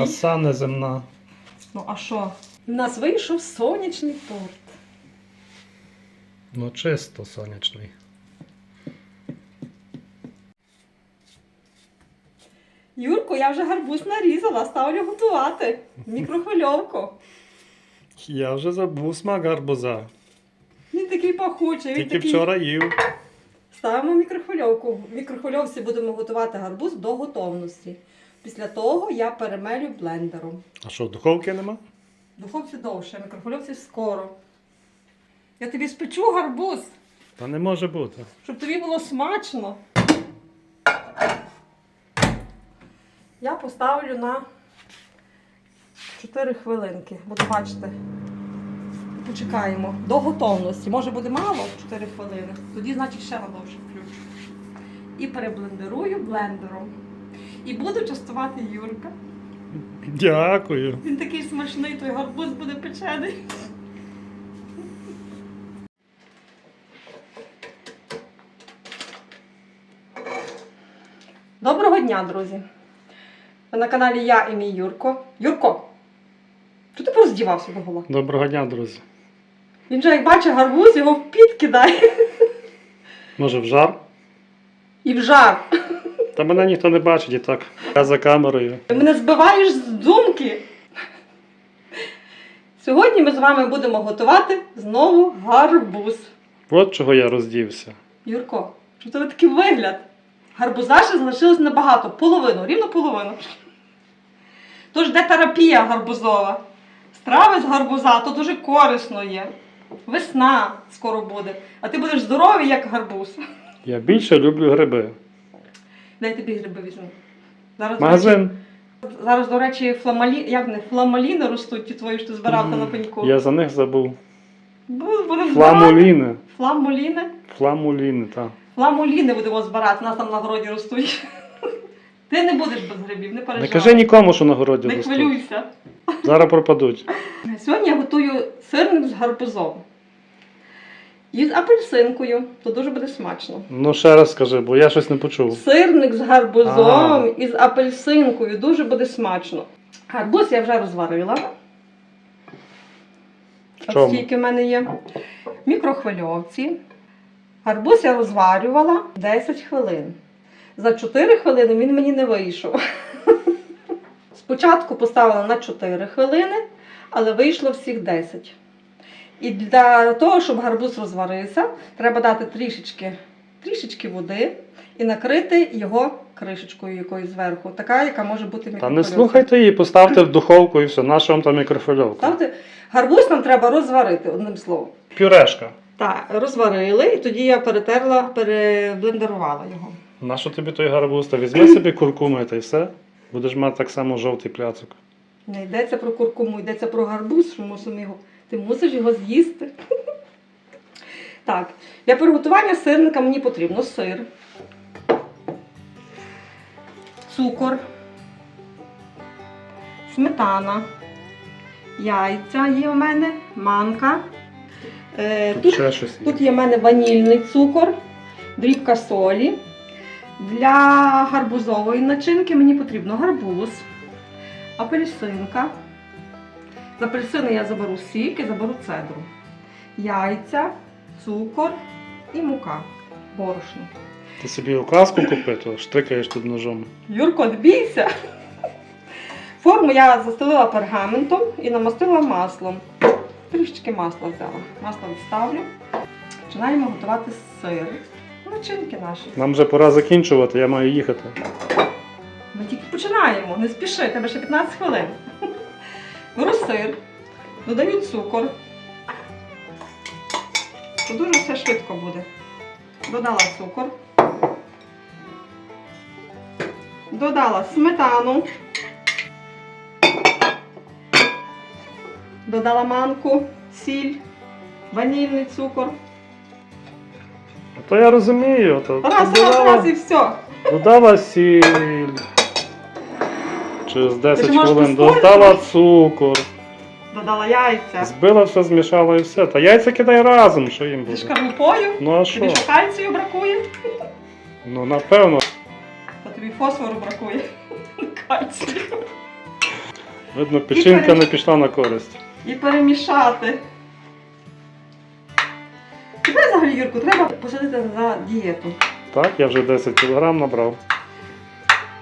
Краса неземна. Ну а що? У нас вийшов сонячний торт. Ну чисто сонячний. Юрко, я вже гарбуз нарізала, ставлю готувати. в Мікрохвильовку. Я вже забув смак гарбуза. Він такий пахучий, він Тільки такий. вчора їв. Ставимо мікрохвильовку. В мікрохвильовці будемо готувати гарбуз до готовності. Після того я перемелю блендером. А що, духовки нема? В духовці довше, мікрохвильовці скоро. Я тобі спечу гарбуз, Та не може бути. щоб тобі було смачно. Я поставлю на 4 хвилинки. Буду бачити. Почекаємо до готовності. Може буде мало 4 хвилини. Тоді, значить, ще на довше включу. І переблендерую блендером. І буду частувати Юрка. Дякую. Він такий смачний, той гарбуз буде печений. Доброго дня, друзі! Ви на каналі я і мій Юрко. Юрко! Чого ти пороздівався до гола? Доброго дня, друзі. Він же, як бачить гарбуз, його в піт кидає Може в жар? і в жар. Та мене ніхто не бачить і так. Я за камерою. Ти мене збиваєш з думки. Сьогодні ми з вами будемо готувати знову гарбуз. От чого я роздівся. Юрко, що тебе такий вигляд? Гарбуза ще залишилось небагато, половину, рівно половину. Тож де терапія гарбузова? Страви з гарбуза то дуже корисно є. Весна скоро буде, а ти будеш здоровий, як гарбуз. Я більше люблю гриби. Дай тобі гриби візьму. Зараз, Магазин. зараз, до речі, фламалі... як не, фламаліни ростуть ті твої, що ти збирав на пеньку. Я за них забув. Бу- Будемо. Фламуліни. Фламуліни. Фламуліни, так. Фламуліни будемо збирати, нас там на городі ростуть. Ти не будеш без грибів, не переживай. Не кажи нікому, що на городі Не ростуть. хвилюйся. Зараз пропадуть. Сьогодні я готую сирник з гарбузом. І з апельсинкою, то дуже буде смачно. Ну ще раз скажи, бо я щось не почув. Сирник з гарбузом А. і з апельсинкою дуже буде смачно. Гарбуз я вже розварила. Чому? От скільки в мене є. В мікрохвильовці. Гарбуз я розварювала 10 хвилин. За 4 хвилини він мені не вийшов. Спочатку поставила на 4 хвилини, але вийшло всіх 10. І для того, щоб гарбуз розварився, треба дати трішечки, трішечки води і накрити його кришечкою якоюсь зверху. Така, яка може бути в Та не слухайте її, поставте в духовку і все. Наша вам там мікрофильовка. Ставте, гарбуз нам треба розварити, одним словом. Пюрешка. Так, розварили, і тоді я перетерла, переблендерувала його. Нащо тобі той гарбуз? Та візьми собі куркуми та й все. Будеш мати так само жовтий пляцок. Не йдеться про куркуму, йдеться про гарбуз, що мусимо його. Ти мусиш його з'їсти. Так, для приготування сирника мені потрібно сир, цукор, сметана, яйця є у мене, манка. Е, тут є. Тут є в мене ванільний цукор, дрібка солі. Для гарбузової начинки мені потрібно гарбуз, апельсинка. З апельсини я заберу сік і заберу цедру. Яйця, цукор і мука. Борошно. Ти собі указку купи, то штрикаєш тут ножом. Юрко, не бійся! Форму я застелила пергаментом і намастила маслом. Трішечки масла взяла. Масло відставлю. Починаємо готувати сир. Начинки наші. Нам вже пора закінчувати, я маю їхати. Ми тільки починаємо, не спіши, тебе ще 15 хвилин. Беру сир, додаю цукор. То дуже все швидко буде. Додала цукор. Додала сметану. Додала манку, сіль, ванільний цукор. То я розумію, то Раз, раз, додала, раз і все. додала сіль. Через 10 ж можеш хвилин поспорити? додала цукор, Додала яйця. збила все, змішала і все. Та яйця кидай разом, що їм Зі буде. шкарлупою. Ну а що? Тобі що кальцію бракує? Ну напевно. Та тобі фосфору бракує. Кальцію. Видно, печінка не пішла на користь. І перемішати. Тебе взагалі, Юрку, треба посадити на дієту. Так, я вже 10 кг набрав.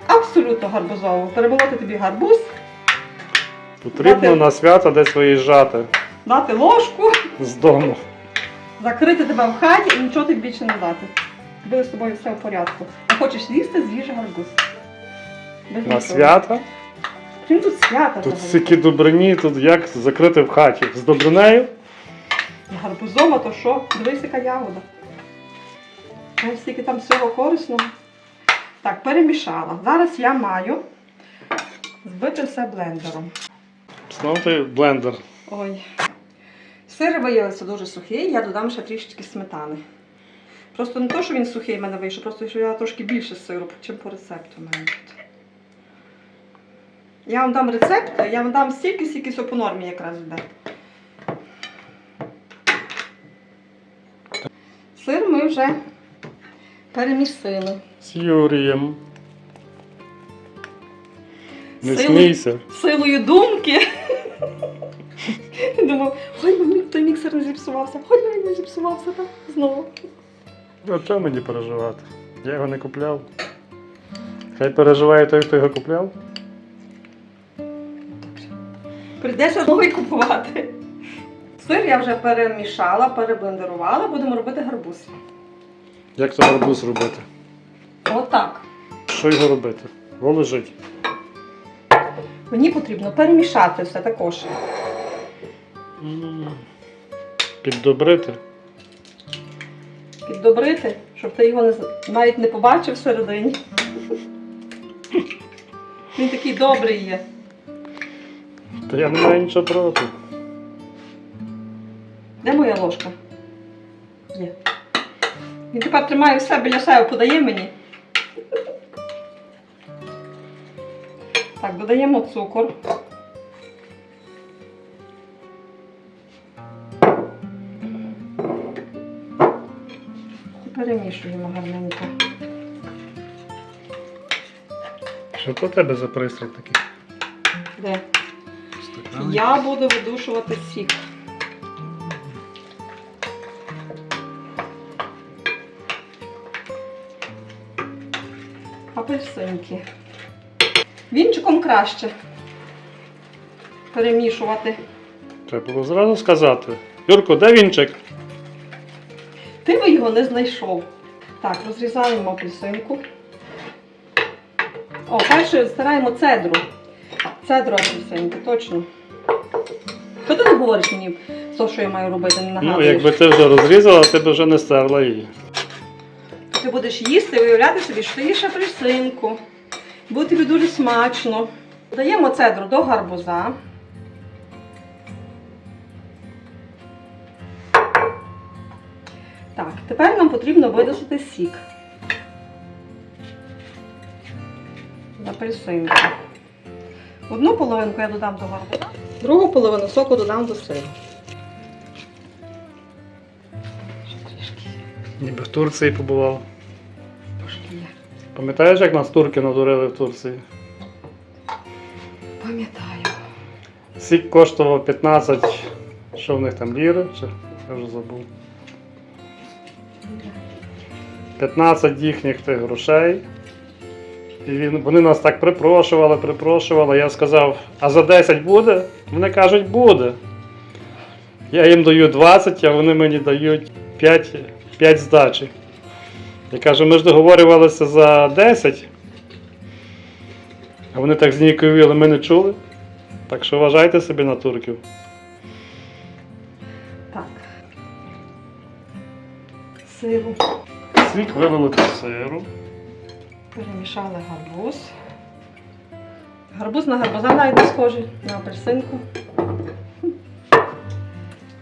Абсолютно гарбузову. Перемолоти тобі гарбуз, Потрібно Дати- на свято десь виїжджати дати ложку, з дому. закрити тебе в хаті і нічого тобі більше не дати. Буде з тобою все в порядку. А хочеш їсти, з'їж гарбуз. Без На свята. Чим тут свята? Тут стільки добрині, тут як закрити в хаті. З добринею. Гарбузома, то що? Дивись, яка ягода. Ось стільки там всього корисного. Так, перемішала. Зараз я маю збити все блендером. Знову ти блендер. Ой. Сир виявився дуже сухий, я додам ще трішечки сметани. Просто не то, що він сухий в мене вийшов, просто що я трошки більше сиру, чим по рецепту в мене тут. Я вам дам рецепт, я вам дам стільки, скільки все по нормі якраз йде. Сир ми вже перемісили. З Юрієм. Не Сили- смійся. Силою думки. Думав, ой, мені той міксер не зіпсувався, ой, мені не зіпсувався так знову. А чого мені переживати? Я його не купляв. Хай переживає той, хто його купляв. Прийдеться новий купувати. Сир я вже перемішала, переблендерувала, будемо робити гарбуз. Як то гарбуз робити? Отак. Що його робити? Во лежить. Мені потрібно перемішати все також. Піддобрити. Піддобрити, щоб ти його не, з- навіть не побачив всередині. Він такий добрий є. Та я не маю нічого проти. Де моя ложка? Є. Він тепер тримає все біля себе, подає мені. Так, додаємо цукор. Перемішуємо гарненько. Що то тебе за пристрій такий? Де? Я буду видушувати сік. Апельсинки. Вінчиком краще перемішувати. Треба було зразу сказати. Юрко, де вінчик? Ти би його не знайшов. Так, розрізаємо апельсинку. О, перше стираємо цедру. Цедру апельсинки, точно. Що ти не говориш мені, то, що я маю робити, не Ну, якби ти вже розрізала, ти б вже не стерла її. Ти будеш їсти і уявляти собі, що ти їш апельсинку. Буде тобі дуже смачно. Даємо цедру до гарбуза. Так, тепер нам потрібно видосити сік. з. Одну половинку я додам до гарбуза, другу половину соку додам до сиру. Ніби в Турції побував. Пам'ятаєш, як нас турки надурили в Турції? Пам'ятаю. Сік коштував 15, що в них там ліри, чи я вже забув. 15 їхніх тих грошей. І він, вони нас так припрошували, припрошували. Я сказав, а за 10 буде? Вони кажуть, буде. Я їм даю 20, а вони мені дають 5, 5 здачі. Я кажу, ми ж договорювалися за 10. А вони так зніяковіли, ми не чули. Так що вважайте собі на турків. Так. Сиру. Сік вилили сиру. Перемішали гарбуз. Гарбуз на гарбуза навіть схожий на апельсинку.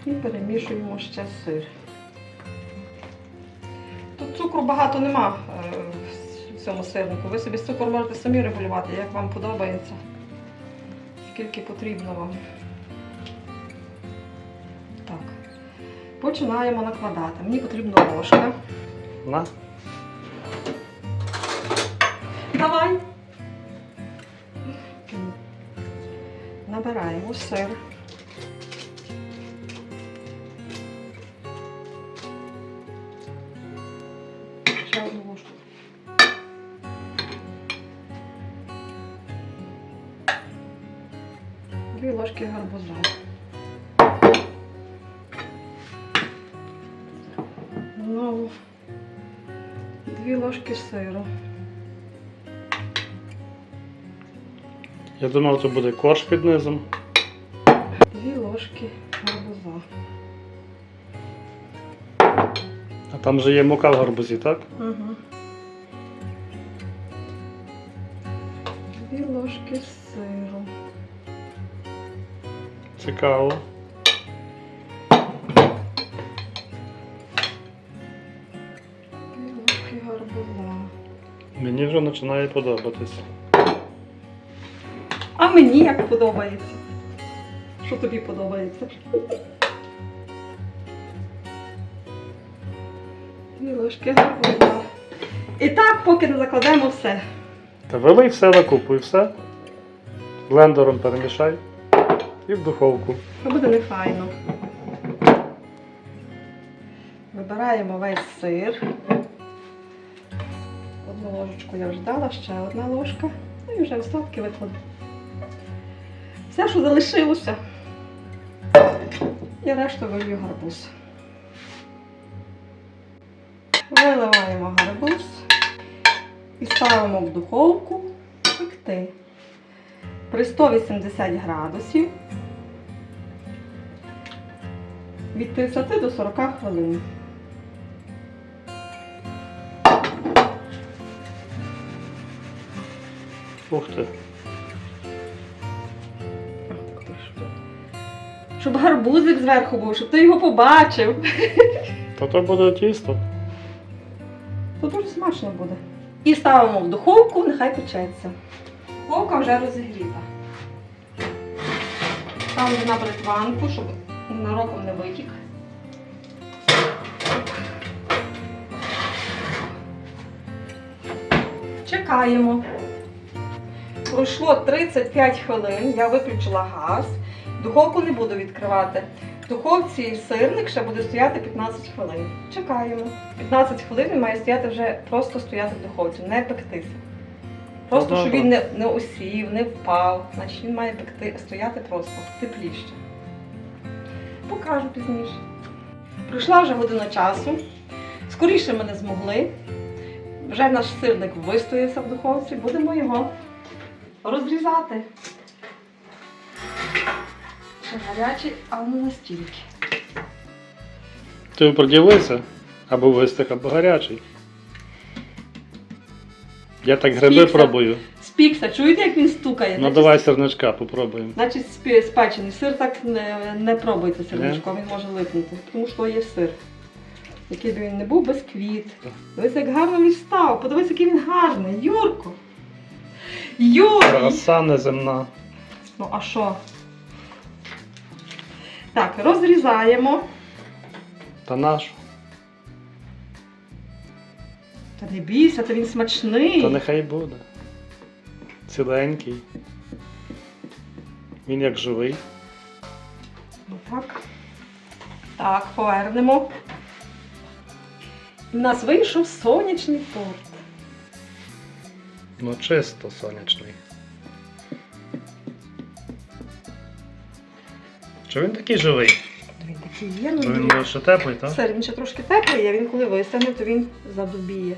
І перемішуємо ще сир. Цукру багато нема е, в цьому сирнику. Ви собі цукор можете самі регулювати, як вам подобається. Скільки потрібно вам. Так. Починаємо накладати. Мені потрібна ложка. На. Давай. Набираємо сир. Дві ложки сиру. Я думав, це буде корж під низом. Дві ложки гарбуза. А там же є мука в гарбузі, так? Угу. Дві ложки сиру. Цікаво. Гарбуза. Мені вже починає подобатись. А мені як подобається. Що тобі подобається? Дві ложки гарбуза. І так, поки не закладемо все. Та вилий все на купу і все. Блендером перемішай і в духовку. Це буде нефайно. Вибираємо весь сир. Одну ложечку я вже дала, ще одна ложка. Ну і вже остатки викладу. Все, що залишилося. І решту вилью гарбуз. Виливаємо гарбуз і ставимо в духовку пекти при 180 градусів від 30 до 40 хвилин. Ух ти. Щоб гарбузик зверху був, щоб ти його побачив. Та то буде тісто. То дуже смачно буде. І ставимо в духовку, нехай печеться. Духовка вже розігріта. Ставимо на бритванку, щоб ненароком не витік. Чекаємо. Пройшло 35 хвилин, я виключила газ. Духовку не буду відкривати. В духовці сирник ще буде стояти 15 хвилин. Чекаємо. 15 хвилин він має стояти вже просто стояти в духовці, не пектися. Просто Ну, щоб він не, не осів, не впав. Значить він має пекти, стояти просто тепліше. Покажу пізніше. Пройшла вже година часу. Скоріше ми не змогли. Вже наш сирник вистоявся в духовці, будемо його розрізати. Ще гарячий, але не настільки. Ти приділися або вистих, або гарячий. Я так гриби Спікся. пробую. Спікся, чуєте, як він стукає? Ну Значить, давай сирничка попробуємо. Значить, спі- спечений сир так не, не пробуйте сирничком, він може липнути, тому що є сир. Який би він не був без квіт. Дивись, як гарно він став. Подивись, який він гарний. Юрко. Юрій! Краса неземна. Ну, а що? Так, розрізаємо. Та наш. Та не бійся, то він смачний. Та нехай буде. Ціленький. Він як живий. Так. Так, повернемо. У нас вийшов сонячний торт. Ну чисто сонячний. Чи він такий живий? Він такий є, ну він буде ще теплий, так? Сир, він ще трошки теплий, а він коли вистане, то він задубіє.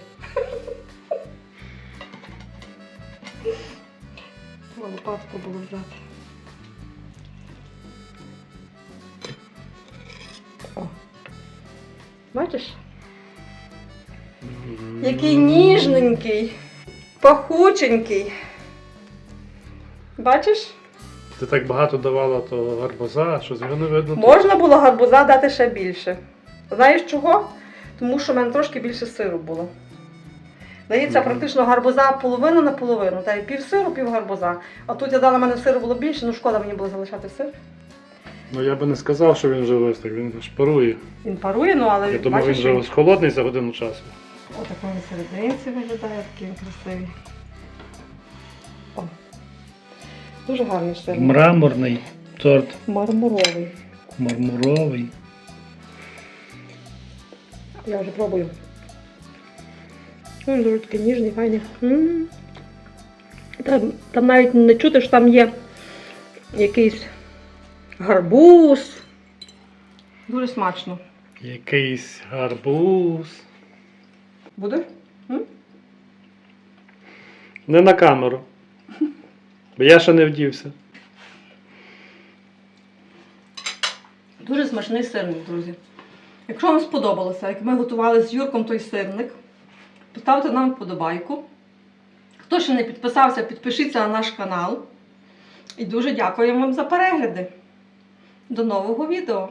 Треба лопатку було взяти. О. Бачиш? Який ніжненький, пахученький. Бачиш? Ти так багато давала того гарбуза, що з нього не видно. Можна було гарбуза дати ще більше. Знаєш чого? Тому що в мене трошки більше сиру було. Дається практично гарбуза половина на половину. Та й пів сиру, пів гарбуза. А тут я дала мене сиру було більше, ну шкода мені було залишати сир. Ну я би не сказав, що він вже вистих, він ж парує. Він парує, ну але Я думав, він вже ось холодний за годину часу. Отак він серединці виглядає, такий він красивий. О. Дуже гарний сир. Мраморний торт, Мармуровий. мармуровий. Я вже пробую. Він дуже такий ніжний, файний. М. Там, там навіть не чути, що там є якийсь гарбуз. Дуже смачно. Якийсь гарбуз. Буде? Не на камеру. Бо я ще не вдівся. Дуже смачний сирник, друзі. Якщо вам сподобалося, як ми готували з Юрком той сирник, поставте нам вподобайку. Хто ще не підписався, підпишіться на наш канал. І дуже дякуємо вам за перегляди. До нового відео!